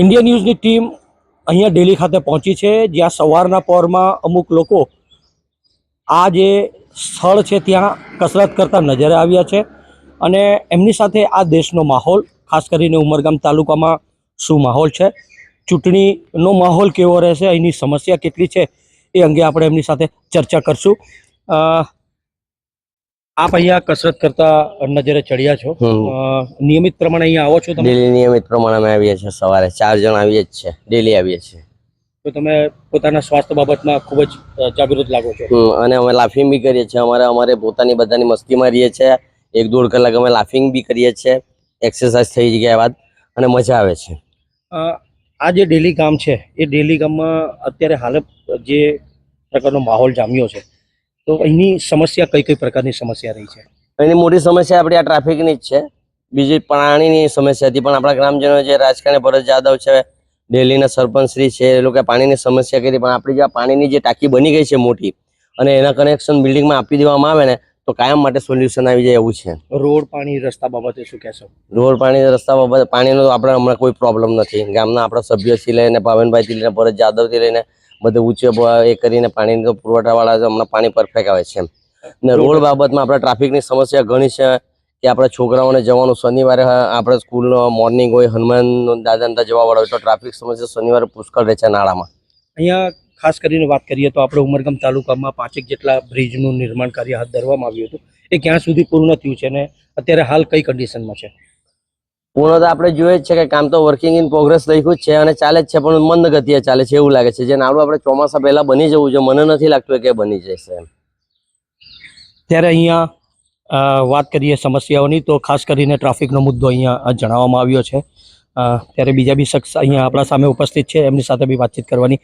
India ન્યૂઝની team અહીંયા દિલ્હી ખાતે પહોંચી છે. જ્યાં સવારના પહોરમાં અમુક લોકો આ જે સ્થળ છે ત્યાં કસરત કરતા નજરે આવ્યા છે અને એમની સાથે આ દેશનો માહોલ, ખાસ કરીને ઉમરગામ તાલુકામાં શું માહોલ છે, ચૂંટણીનો માહોલ કેવો રહેશે, અહીંની સમસ્યા કેટલી છે એ અંગે આપણે એમની સાથે ચર્ચા કરશું. આપ અહીંયા કસરત કરતા નજરે ચડ્યા છો. નિયમિત પ્રમાણે અહીંયા આવો છો તમે? ડેલી નિયમિત પ્રમાણે અમે આવીએ છીએ સવારે. ચાર જણ આવીએ જ છે ડેલી આવીએ છીએ. તો તમે પોતાના સ્વાસ્થ્ય બાબતમાં ખૂબ જ જાગૃત લાગો છો. અને અમે લાફિંગ બી કરીએ છીએ. અમારે અમારે પોતાની બધાની મસ્તીમાં રહીએ છીએ. એક દોઢ કલાક અમે લાફિંગ બી કરીએ છીએ. એક્સરસાઇઝ થઈ ગયા બાદ અને મજા આવે છે. આ જે ડેલી ગામ છે એ ડેલી ગામમાં અત્યારે હાલ જે પ્રકારનો માહોલ જામ્યો છે. તો અહીંની સમસ્યા કઈ કઈ પ્રકારની સમસ્યા રહી છે? એની મોટી સમસ્યા આપણી આ ટ્રાફિકની જ છે. બીજી પાણીની સમસ્યા હતી પણ આપણા ગ્રામજનો જે રાજકારણી ભરત જાદવ છે ડેલીના સરપંચશ્રી છે એ લોકોએ પાણીની સમસ્યા કરી પણ આપણી જે પાણીની જે ટાંકી બની ગઈ છે મોટી અને એના કનેક્શન બિલ્ડિંગમાં આપી દેવામાં આવે ને તો કાયમ માટે સોલ્યુશન આવી જાય એવું છે. રોડ પાણી રસ્તા બાબતે શું કહેશો? રોડ પાણી રસ્તા બાબતે પાણીનો આપણે હમણાં કોઈ પ્રોબ્લેમ નથી. ગામના આપણા સભ્યથી લઈને પાવનભાઈથી લઈને ભરત જાદવથી લઈને બધે ઊંચે એ કરીને પાણીનો પુરવઠાવાળા હમણાં પાણી પરફેક્ટ આવે છે ને રોડ બાબતમાં આપણે ટ્રાફિકની સમસ્યા ઘણી છે કે આપણા છોકરાઓને જવાનું શનિવારે આપણે સ્કૂલનો મોર્નિંગ હોય હનુમાન દાદા ત્યાં જવા વાળા હોય તો ટ્રાફિક સમસ્યા શનિવારે પુષ્કળ રહે છે નાળામાં. અહીંયા ખાસ કરીને વાત કરીએ તો આપણે ઉમરગામ તાલુકામાં પાંચેક જેટલા બ્રિજનું નિર્માણ કાર્ય હાથ ધરવામાં આવ્યું હતું. એ ક્યાં સુધી પૂર્ણ થયું છે અને અત્યારે હાલ કઈ કન્ડિશનમાં છે? પૂર્ણ તો આપણે જોઈએ જ છે કે કામ તો વર્કિંગ ઇન પ્રોગ્રેસ લખ્યું જ છે અને ચાલે જ છે પણ મંદ ગતિએ ચાલે છે એવું લાગે છે. જે નાળું આપણે ચોમાસા પહેલાં બની જવું છે મને નથી લાગતું કે બની જશે ત્યારે અહીંયા વાત કરીએ સમસ્યાઓની તો ખાસ કરીને ટ્રાફિકનો મુદ્દો અહીંયા જણાવવામાં આવ્યો છે. અ, ત્યારે બીજા બી શખ્સ અહીંયા આપણા સામે ઉપસ્થિત છે એમની સાથે બી વાતચીત કરવાની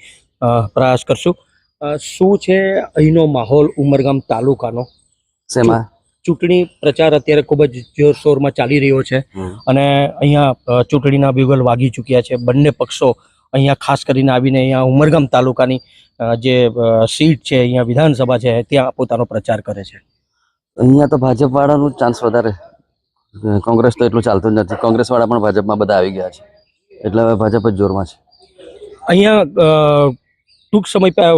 પ્રયાસ કરશું. શું છે અહીંનો માહોલ ઉમરગામ તાલુકાનો? શેમાં? ચૂંટણી પ્રચાર અત્યારે ખૂબ જ જોરશોરમાં ચાલી રહ્યો છે. અને અહીંયા ચૂંટણીના બિગલ વાગી ચૂક્યા છે. બંને પક્ષો અહીંયા ખાસ કરીને આવીને અહીંયા ઉમરગામ તાલુકાની જે સીટ છે અહીંયા વિધાનસભા છે ત્યાં પોતાનો પ્રચાર કરે છે. અહીંયા તો ભાજપ વાળાનું ચાન્સ વધારે. કોંગ્રેસ તો એટલું ચાલતું જ નથી. કોંગ્રેસ વાળા પણ ભાજપમાં બધા આવી ગયા છે. એટલે હવે ભાજપ જ જોરમાં છે. અહીંયા ટૂંક સમય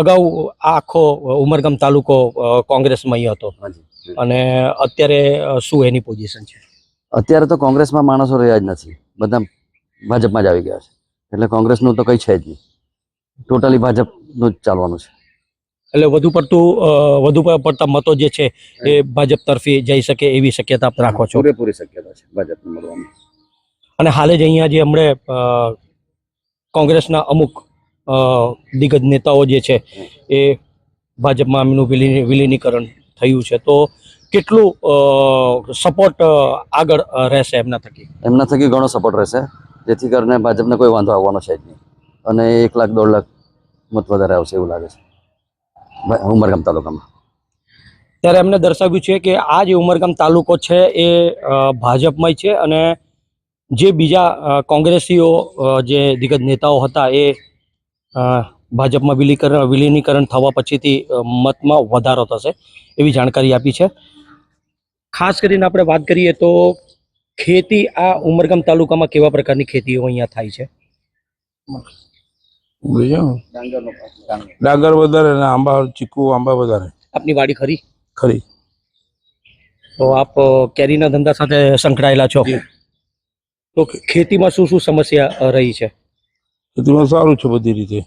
અગાઉ આખો ઉમરગામ તાલુકો કોંગ્રેસમાં હતો. અને અત્યારે શું એની પોઝિશન છે? અત્યારે તો કોંગ્રેસમાં માણસો રહ્યા જ નથી. બધા ભાજપમાં જ આવી ગયા છે. એટલે કોંગ્રેસનું તો કંઈ છે જ નહીં. ટોટલી ભાજપનું જ ચાલવાનું છે. એટલે વધુ પડતું વધુ પડતા મતો જે છે એ ભાજપ તરફી જઈ શકે એવી શક્યતા આપ રાખો છો? પૂરેપૂરી શક્યતા છે ભાજપને મળવાની. અને હાલે જ અહીંયા જે હમણે કોંગ્રેસના અમુક દિગ્ગજ નેતાઓ જે છે એ ભાજપમાં એમનું વિલીનીકરણ થયું છે. તો કેટલું સપોર્ટ આગળ રહેશે એમના થકી? એમના થકી ઘણો સપોર્ટ રહેશે. જેથી કરીને ભાજપને કોઈ વાંધો આવવાનો છે જ નહીં. અને એક લાખ દોઢ લાખ મત વધારે આવશે એવું લાગે છે. ઉમરગામ તાલુકામાં. ત્યારે એમને દર્શાવ્યું છે કે આ જે ઉમરગામ તાલુકો છે એ ભાજપમય છે અને જે બીજા કોંગ્રેસીઓ જે દિગ્ગજ નેતાઓ હતા એ ભાજપમાં વિલીકરણ વિલીનીકરણ થવા પછીથી મતમાં વધારો થશે એવી જાણકારી આપી છે. ખાસ કરીને આપણે વાત કરીએ તો ખેતી આ ઉમરગામ તાલુકામાં કેવા પ્રકારની ખેતીઓ અહીંયા થાય છે? ડાંગર વધારે આંબા ચીકુ આંબા વધારે. આપની વાડી ખરી? ખરી. તો આપ કેરીના ધંધા સાથે સંકળાયેલા છો? તો ખેતીમાં શું શું સમસ્યા રહી છે? ખેતીમાં સારું છે બધી રીતે.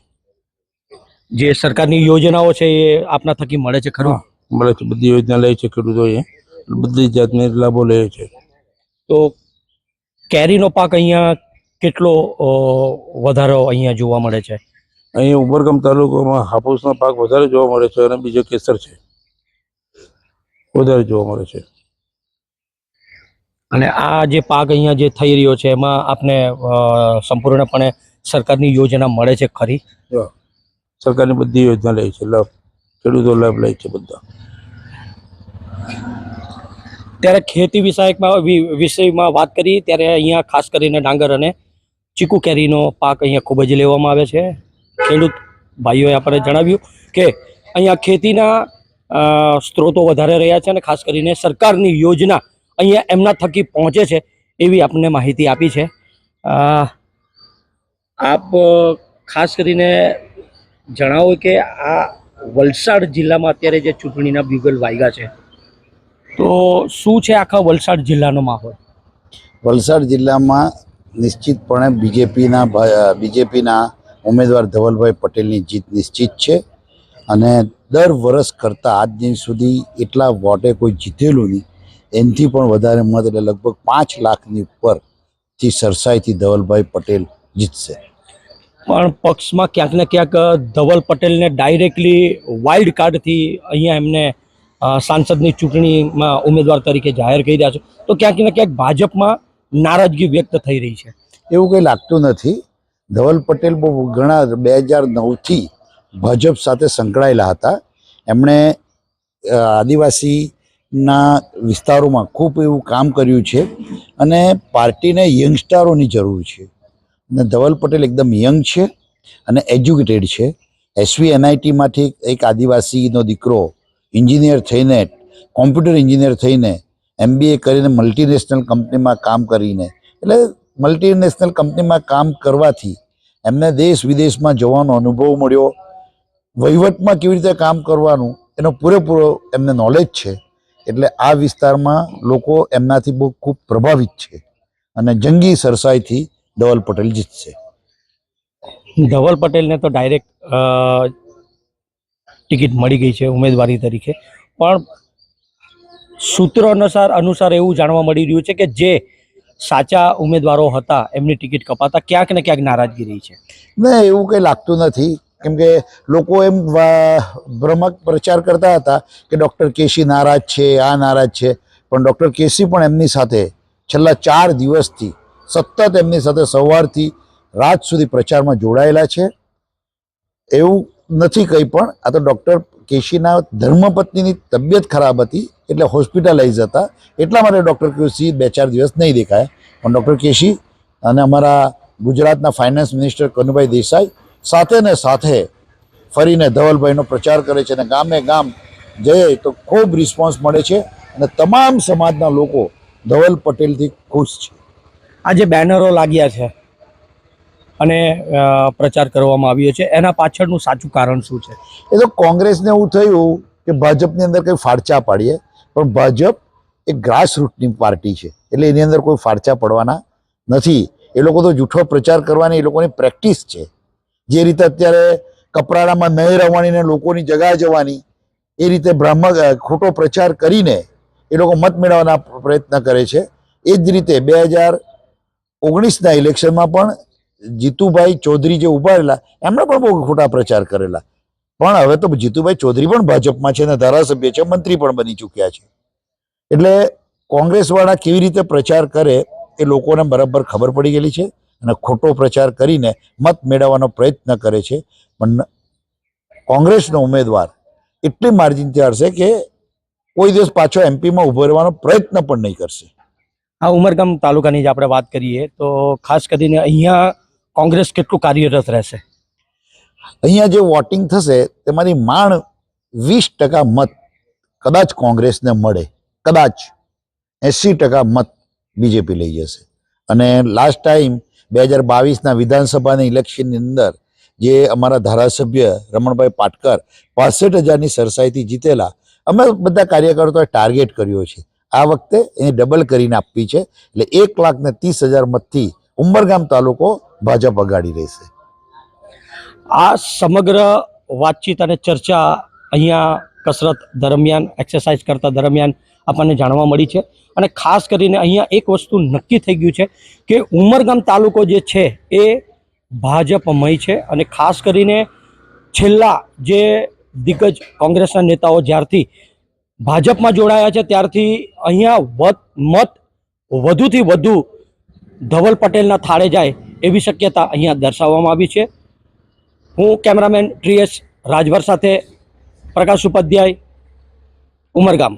જે સરકારની યોજનાઓ છે એ આપના થકી મળે છે ખરું? મળે છે. બધી યોજના લે છે ખેડૂતોએ બધી જાતની લાભો લે છે. તો કેરીનો પાક અહીંયા કેટલો વધારો અહીંયા જોવા મળે છે? અહીંયા ઉમરગામ તાલુકામાં હાફૂસનો પાક વધારે જોવા મળે છે અને બીજો કેસર છે. વધારે જોવા મળે છે. અને આ જે પાક અહીંયા જે થઈ રહ્યો છે એમાં આપને સંપૂર્ણપણે સરકારની યોજના મળે છે ખરી? સરકારની બધી યોજના લે છે લાભ ખેડૂતો લાભ લે છે બધા. ત્યારે ખેતી વિષયકમાં વિષયમાં વાત કરી, ત્યારે અહીંયા ખાસ કરીને ડાંગર અને ચીકુ કેરીનો પાક અહીંયા ખૂબ જ લેવામાં આવે છે. ખેડૂત ભાઈઓએ આપણે જણાવ્યું કે અહીંયા ખેતીના સ્ત્રોતો વધારે રહ્યા છે અને ખાસ કરીને સરકારની યોજના અહીંયા એમના થકી પહોંચે છે એવી આપણને માહિતી આપી છે. આપ ખાસ કરીને જણાવો કે આ વલસાડ જિલ્લામાં અત્યારે જે ચૂંટણીના બ્યુગલ વાગ્યા છે, તો શું છે આખા વલસાડ જિલ્લાનો માહોલ? વલસાડ જિલ્લામાં નિશ્ચિતપણે બીજેપીના બીજેપીના ઉમેદવાર ધવલભાઈ પટેલની જીત નિશ્ચિત છે અને દર વર્ષ કરતાં આજ દિન સુધી એટલા વોટે કોઈ જીતેલું નહીં. એનાથી પણ વધારે મત એટલે લગભગ પાંચ લાખની ઉપરથી સરસાઈથી ધવલભાઈ પટેલ જીતશે. પણ પક્ષમાં ક્યાંક ને ક્યાંક ધવલ પટેલને ડાયરેક્ટલી વાઇલ્ડ કાર્ડથી અહીંયા એમને સાંસદની ચૂંટણીમાં ઉમેદવાર તરીકે જાહેર કરી રહ્યા છે. તો ક્યાંક ને ક્યાંક ભાજપમાં નારાજગી વ્યક્ત થઈ રહી છે. એવું કંઈ લાગતું નથી. ધવલ પટેલ બહુ ઘણા બે હજાર નવથી ભાજપ સાથે સંકળાયેલા હતા. એમણે આદિવાસીના વિસ્તારોમાં ખૂબ એવું કામ કર્યું છે અને પાર્ટીને યંગસ્ટારોની જરૂર છે. અને ધવલ પટેલ એકદમ યંગ છે અને એજ્યુકેટેડ છે. એસવી એનઆઈટીમાંથી એક આદિવાસીનો દીકરો એન્જિનિયર થઈને, કોમ્પ્યુટર એન્જિનિયર થઈને એમબીએ કરીને મલ્ટીનેશનલ કંપનીમાં કામ કરીને, એટલે મલ્ટીનેશનલ કંપનીમાં કામ કરવાથી એમને દેશ વિદેશમાં જવાનો અનુભવ મળ્યો. વહીવટમાં કેવી રીતે કામ કરવાનું એનો પૂરેપૂરો એમને નોલેજ છે. એટલે આ વિસ્તારમાં લોકો એમનાથી બહુ ખૂબ પ્રભાવિત છે. અને જંગી સરસાઈથી ધવલ પટેલ જીતશે. ધવલ પટેલને તો ડાયરેક્ટ ટિકિટ મળી ગઈ છે ઉમેદવારી તરીકે. પણ સૂત્રો અનુસાર અનુસાર એવું જાણવા મળી રહ્યું છે કે જે સાચા ઉમેદવારો હતા એમની ટિકિટ કપાતા ક્યાંક ને ક્યાંક નારાજગી રહી છે. ને એવું કંઈ લાગતું નથી. કેમ કે લોકો એમ ભ્રમક પ્રચાર કરતા હતા કે ડૉક્ટર કેસી નારાજ છે આ નારાજ છે. પણ ડૉક્ટર કેસી પણ એમની સાથે છેલ્લા ચાર દિવસથી સતત એમની સાથે સવારથી રાત સુધી પ્રચારમાં જોડાયેલા છે. એવું નથી કંઈ પણ, આ તો ડૉક્ટર કેશીના ધર્મપત્નીની તબિયત ખરાબ હતી, એટલે હોસ્પિટલાઇઝ હતા. એટલા માટે ડૉક્ટર કેશી બે ચાર દિવસ નહીં દેખાય. પણ ડૉક્ટર કેશી અને અમારા ગુજરાતના ફાઇનાન્સ મિનિસ્ટર કનુભાઈ દેસાઈ સાથે ને સાથે ફરીને ધવલભાઈનો પ્રચાર કરે છે અને ગામે ગામ જઈએ તો ખૂબ રિસ્પોન્સ મળે છે અને તમામ સમાજના લોકો ધવલ પટેલથી ખુશ છે. આ જે બેનરો લાગ્યા છે અને પ્રચાર કરવામાં આવ્યો છે, એના પાછળનું સાચું કારણ શું છે? એ તો કોંગ્રેસને એવું થયું કે ભાજપની અંદર કંઈ ફાળચા પાડીએ, પણ ભાજપ એ ગ્રાસરૂટની પાર્ટી છે, એટલે એની અંદર કોઈ ફાળચા પડવાના નથી. એ લોકો તો જૂઠો પ્રચાર કરવાની, એ લોકોની પ્રેક્ટિસ છે. જે રીતે અત્યારે કપરાડામાં નહીં રવાણીને લોકોની જગા જવાની, એ રીતે બ્રાહ્મ ખોટો પ્રચાર કરીને એ લોકો મત મેળવવાના પ્રયત્ન કરે છે. એ જ રીતે બે હજાર ઓગણીસના ઇલેક્શનમાં પણ જીતુભાઈ ચૌધરી જે ઊભા રહેલા એમણે પણ બહુ ખોટા પ્રચાર કરેલા. પણ હવે તો જીતુભાઈ ચૌધરી પણ ભાજપમાં છે અને ધારાસભ્ય છે, મંત્રી પણ બની ચૂક્યા છે. એટલે કોંગ્રેસવાળા કેવી રીતે પ્રચાર કરે એ લોકોને બરાબર ખબર પડી ગયેલી છે અને ખોટો પ્રચાર કરીને મત મેળવવાનો પ્રયત્ન કરે છે. પણ કોંગ્રેસનો ઉમેદવાર એટલી માર્જિનથી હારશે કે કોઈ દિવસ પાછો એમપીમાં ઊભો રહેવાનો પ્રયત્ન પણ નહીં કરશે. આ ઉમરગામ તાલુકાની જ આપણે વાત કરીએ, તો ખાસ કરીને અહીંયા કોંગ્રેસ કેટલું કાર્યરત રહેશે? અહીંયા જે વોટિંગ થશે, તેમાંથી માણ વીસ ટકા મત કદાચ કોંગ્રેસને મળે. કદાચ એંસી ટકા મત બીજેપી લઈ જશે. અને લાસ્ટ ટાઈમ બે હજાર બાવીસના વિધાનસભાની ઇલેક્શનની અંદર જે અમારા ધારાસભ્ય રમણભાઈ પાટકર પાસઠ હજારની સરસાઈથી જીતેલા, અમે બધા કાર્યકર્તાઓએ ટાર્ગેટ કર્યો છે. આ વખતે એને ડબલ કરીને આપવી છે. એટલે એક લાખ ને ત્રીસ હજાર મતથી ઉંબરગામ તાલુકો ભાજપ અગાડી રહેશે. આ સમગ્ર વાતચીત અને ચર્ચા અહીંયા કસરત દરમિયાન એક્સરસાઇઝ કરતા દરમિયાન આપણને જાણવા મળી છે. અને ખાસ કરીને અહીંયા એક વસ્તુ નક્કી થઈ ગયું છે કે ઉમરગામ તાલુકો જે છે એ ભાજપમય છે અને ખાસ કરીને છેલ્લા જે દિગ્ગજ કોંગ્રેસના નેતાઓ જ્યારથી ભાજપમાં જોડાયા છે ત્યારથી અહીંયા મત વધુથી વધુ ધવલ પટેલના થાળે જાય એવી શક્યતા અહીંયા દર્શાવવામાં આવી છે. હું કેમેરામેન ટ્રીએસ રાજભર સાથે પ્રકાશ ઉપાધ્યાય, ઉમરગામ.